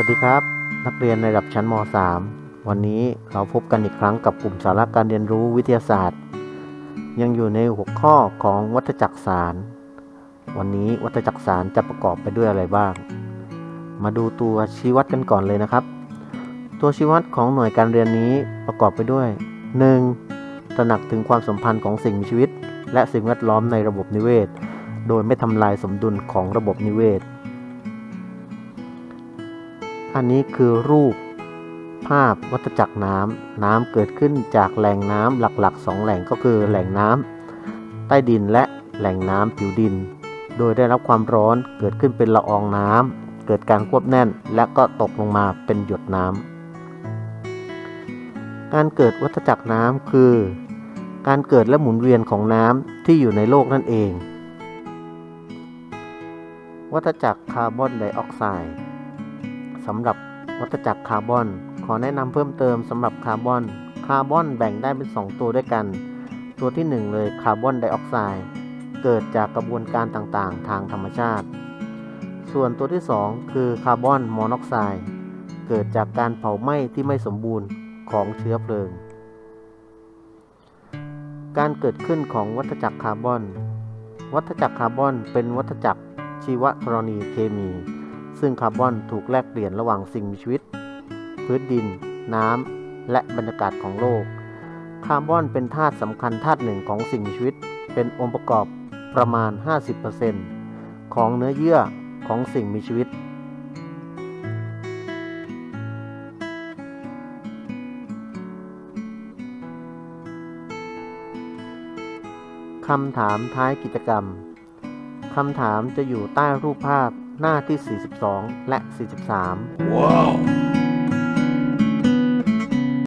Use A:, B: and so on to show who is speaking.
A: วัสดีครับ นักเรียนในระดับชั้นม .3 วันนี้เราพบกันอีกครั้งกับกลุ่มสาระการเรียนรู้วิทยาศาสตร์ ยังอยู่ในหัวข้อของวัฏจักรสาร วันนี้วัฏจักรสารจะประกอบไปด้วยอะไรบ้าง มาดูตัวชี้วัดกันก่อนเลยนะครับ ตัวชี้วัดของหน่วยการเรียนนี้ประกอบไปด้วย 1. ตระหนักถึงความสัมพันธ์ของสิ่งมีชีวิต และสิ่งแวดล้อมในระบบนิเวศ โดยไม่ทำลายสมดุลของระบบนิเวศ อันนี้คือรูปภาพวัฏจักรน้ำน้ำเกิดขึ้นจากแหล่งน้ำหลักๆ 2 แหล่งก็คือแหล่งน้ำใต้ดินและแหล่งน้ำผิวดิน โดยได้รับความร้อนเกิดขึ้นเป็นละอองน้ำเกิดการควบแน่นและก็ตกลงมาเป็นหยดน้ำการเกิดวัฏจักรน้ำคือ การเกิดและหมุนเวียนของน้ำที่อยู่ในโลกนั่นเอง วัฏจักรคาร์บอนไดออกไซด์ สำหรับวัฏจักรคาร์บอน ขอแนะนำเพิ่มเติมสำหรับคาร์บอน คาร์บอนแบ่งได้เป็น 2 ตัวด้วยกัน ตัวที่ 1 เลยคาร์บอนไดออกไซด์เกิดจากกระบวนการต่างๆ ทางธรรมชาติ ส่วนตัวที่ 2 คือคาร์บอนมอนอกไซด์เกิดจากการเผาไหม้ที่ไม่สมบูรณ์ของเชื้อเพลิง การเกิดขึ้นของวัฏจักรคาร์บอน วัฏจักรคาร์บอนเป็นวัฏจักรชีวธรณีเคมี ซึ่งคาร์บอนถูกแลกเปลี่ยนระหว่างสิ่งมีชีวิต พื้นดิน น้ำ และบรรยากาศของโลก คาร์บอนเป็นธาตุสำคัญธาตุหนึ่งของสิ่งมีชีวิต เป็นองค์ประกอบประมาณ 50%ของเนื้อเยื่อของสิ่งมีชีวิต คำถามท้ายกิจกรรม คำถามจะอยู่ใต้รูปภาพ หน้าที่ 42 และ 43
B: Wow.